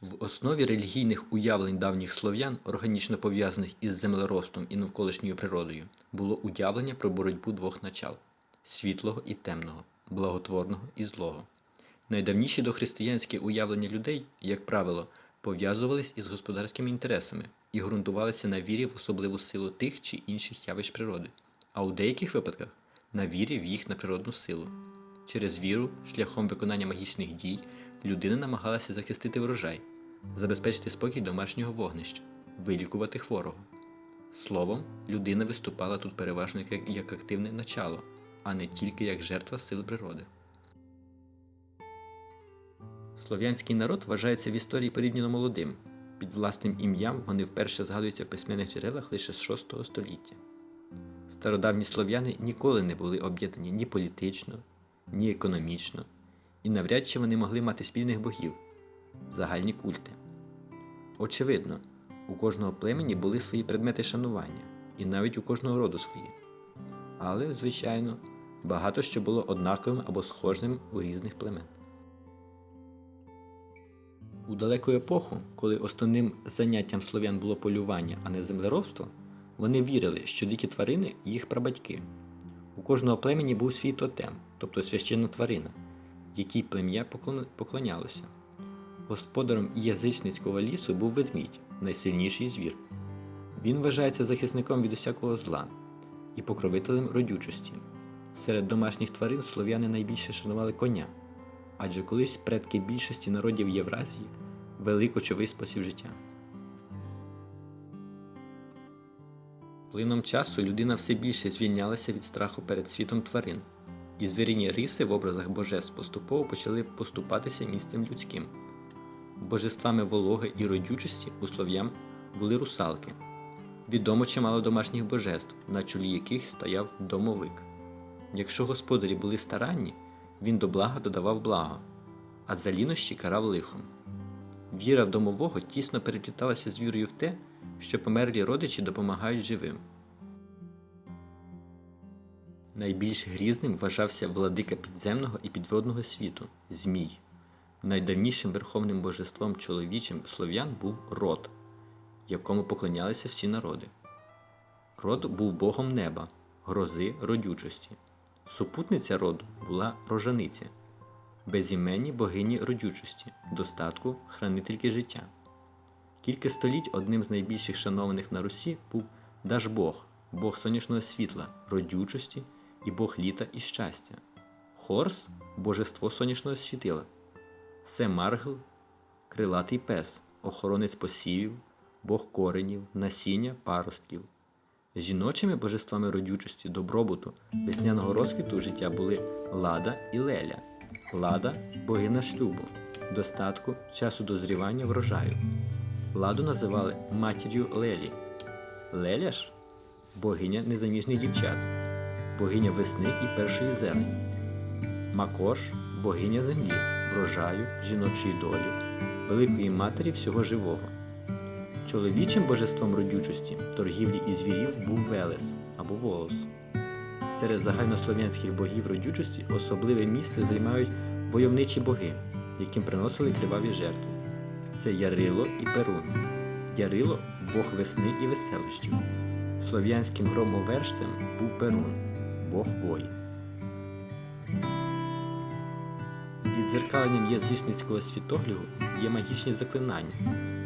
В основі релігійних уявлень давніх слов'ян, органічно пов'язаних із землеробством і навколишньою природою, було уявлення про боротьбу двох начал світлого і темного, благотворного і злого. Найдавніші дохристиянські уявлення людей, як правило, пов'язувались із господарськими інтересами і ґрунтувалися на вірі в особливу силу тих чи інших явищ природи, а у деяких випадках на вірі в їх неприродну силу. Через віру, шляхом виконання магічних дій, людина намагалася захистити врожай, забезпечити спокій домашнього вогнища, вилікувати хворого. Словом, людина виступала тут переважно як, активне начало, а не тільки як жертва сил природи. Слов'янський народ вважається в історії порівняно молодим. Під власним ім'ям вони вперше згадуються в письменних джерелах лише з VI століття. Стародавні слов'яни ніколи не були об'єднані ні політично, ні економічно, і навряд чи вони могли мати спільних богів, загальні культи. Очевидно, у кожного племені були свої предмети шанування, і навіть у кожного роду свої. Але, звичайно, багато що було однаковим або схожим у різних племен. У далеку епоху, коли основним заняттям слов'ян було полювання, а не землеробство, вони вірили, що дикі тварини їх прабатьки. У кожного племені був свій тотем, тобто священна тварина, якій плем'я поклонялося. Господаром язичницького лісу був ведмідь, найсильніший звір. Він вважається захисником від усякого зла і покровителем родючості. Серед домашніх тварин слов'яни найбільше шанували коня, адже колись предки більшості народів Євразії вели кочовий спосіб життя. Плином часу людина все більше звільнялася від страху перед світом тварин, і звірині риси в образах божеств поступово почали поступатися місцем людським. Божествами вологи і родючості у слов'ян були русалки. Відомо чимало домашніх божеств, на чолі яких стояв домовик. Якщо господарі були старанні, він до блага додавав благо, а за лінощі карав лихом. Віра в домового тісно перепліталася з вірою в те, що померлі родичі допомагають живим. Найбільш грізним вважався владика підземного і підводного світу Змій. Найдавнішим верховним божеством чоловічим слов'ян був род, якому поклонялися всі народи. Род був богом неба, грози родючості. Супутниця роду була рожаниця, безіменні богині родючості, достатку, хранительки життя. Кілька століть одним з найбільших шанованих на Русі був Дажбог, бог сонячного світла, родючості і бог літа і щастя. Хорс божество сонячного світила. Семаргл крилатий пес, охоронець посівів, бог коренів, насіння, паростків. Жіночими божествами родючості, добробуту, весняного розквіту життя були Лада і Леля. Лада богиня шлюбу, достатку, часу дозрівання врожаю. Ладу називали матір'ю Лелі. Леля ж богиня незаміжних дівчат, богиня весни і першої зелені. Макош богиня землі, врожаю, жіночої долі, великої матері всього живого. Чоловічим божеством родючості, торгівлі і звірів був Велес або Волос. Серед загальнослов'янських богів родючості особливе місце займають войовничі боги, яким приносили криваві жертви. Це Ярило і Перун. Ярило бог весни і веселощів. Слов'янським громовершцем був Перун, бог воїн. Відзеркаленням язичницького світогляду є магічні заклинання,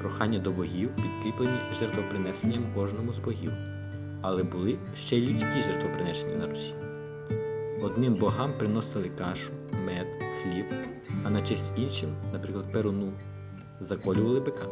прохання до богів, підкріплені жертвопринесенням кожному з богів. Але були ще й людські жертвопринесення на Русі. Одним богам приносили кашу, мед, хліб, а на честь іншим, наприклад, перуну, заколювали бика.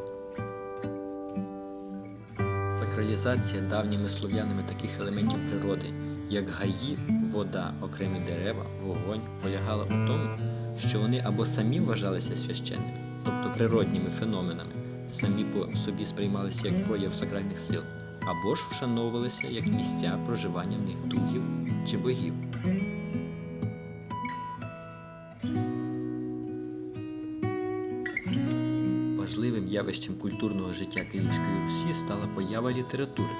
Сакралізація давніми слов'янами таких елементів природи, як гаї, вода, окремі дерева, вогонь, полягала у тому, що вони або самі вважалися священними, тобто природніми феноменами, самі по собі сприймалися як прояв сакральних сил, або ж вшановувалися як місця проживання в них духів чи богів. Важливим явищем культурного життя Київської Русі стала поява літератури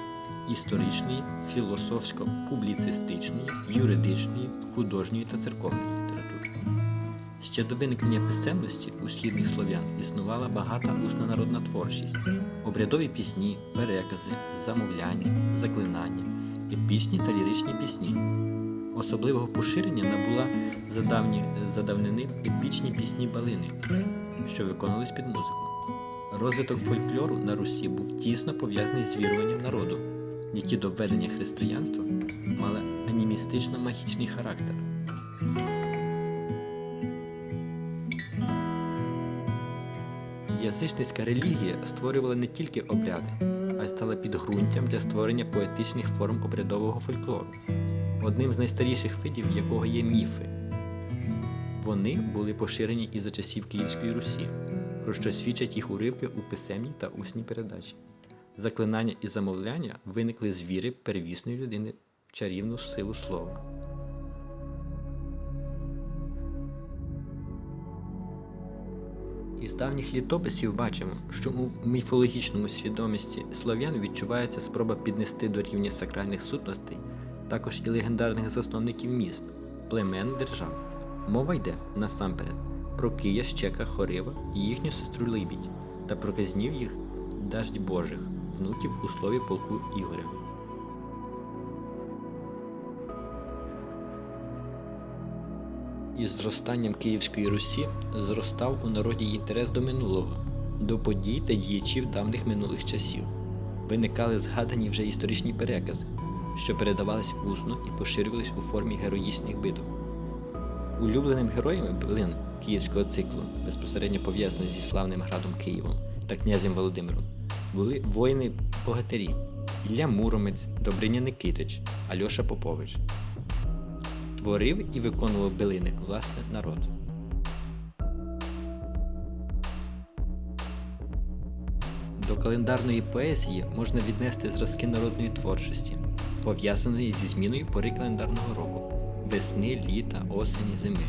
історичної, філософсько-публіцистичної, юридичної, художньої та церковної Ще до виникнення писемності у східних слов'ян існувала багата усна народна творчість, обрядові пісні, перекази, замовляння, заклинання, епічні та ліричні пісні. Особливого поширення набула за, давні, за давнини епічні пісні балини, що виконувались під музику. Розвиток фольклору на Русі був тісно пов'язаний з віруванням народу, які до введення християнства мали анімістично-магічний характер. Язичницька релігія створювала не тільки обряди, а й стала підґрунтям для створення поетичних форм обрядового фольклору, одним з найстаріших видів якого є міфи. Вони були поширені і за часів Київської Русі, про що свідчать їх уривки у писемній та усній передачі. Заклинання і замовляння виникли з віри первісної людини в чарівну силу слова. Із давніх літописів бачимо, що у міфологічному свідомості слов'ян відчувається спроба піднести до рівня сакральних сутностей також і легендарних засновників міст, племен держав. Мова йде насамперед про Кия, Щека, Хорива і їхню сестру Либідь та про казнів їх даждь Божих, внуків у слові полку Ігоря. Із зростанням Київської Русі зростав у народі інтерес до минулого, до подій та діячів давних минулих часів. Виникали згадані вже історичні перекази, що передавались усно і поширювались у формі героїчних битв. Улюбленим героями билин київського циклу, безпосередньо пов'язаних зі славним градом Києвом та князем Володимиром, були воїни-богатирі Ілля Муромець, Добриня Никитич, Альоша Попович. Творив і виконував билини власне народ. До календарної поезії можна віднести зразки народної творчості, пов'язаної зі зміною пори календарного року весни, літа, осені, зими.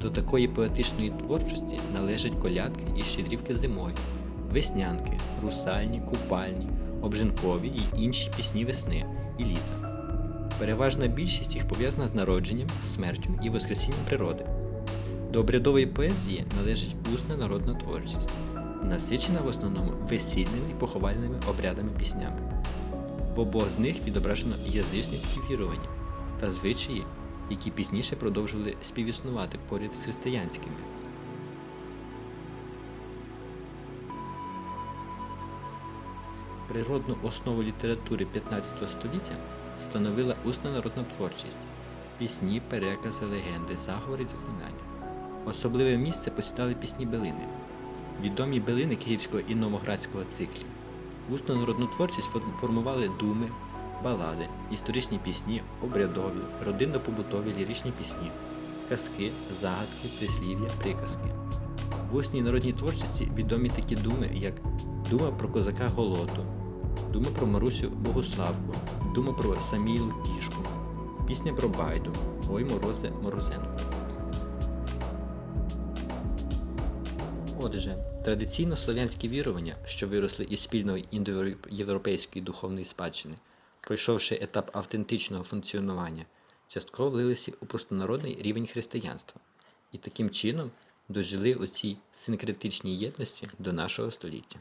До такої поетичної творчості належать колядки і щедрівки зимою, веснянки, русальні, купальні, обжинкові і інші пісні весни і літа. Переважна більшість їх пов'язана з народженням, смертю і воскресінням природи. До обрядової поезії належить усна народна творчість, насичена в основному весільними і поховальними обрядами піснями. В обох з них відображено язичницькі вірування та звичаї, які пізніше продовжували співіснувати поряд з християнськими. Природну основу літератури 15 століття становила усна народна творчість, пісні, перекази, легенди, заговори й заклинання. Особливе місце посідали пісні Белини, відомі билини Київського і Новоградського циклів. Усну народну творчість формували думи, балади, історичні пісні, обрядові, родинно-побутові ліричні пісні, казки, загадки, прислів'я, приказки. В усній народній творчості відомі такі думи, як дума про козака Голоту, дума про Марусю Богославку, дума про Самілу Кішку, пісня про Байду, Ой морозе Морозенко. Отже, традиційно слов'янські вірування, що виросли із спільної індоєвропейської духовної спадщини, пройшовши етап автентичного функціонування, частково влилися у простонародний рівень християнства і таким чином дожили у цій синкретичній єдності до нашого століття.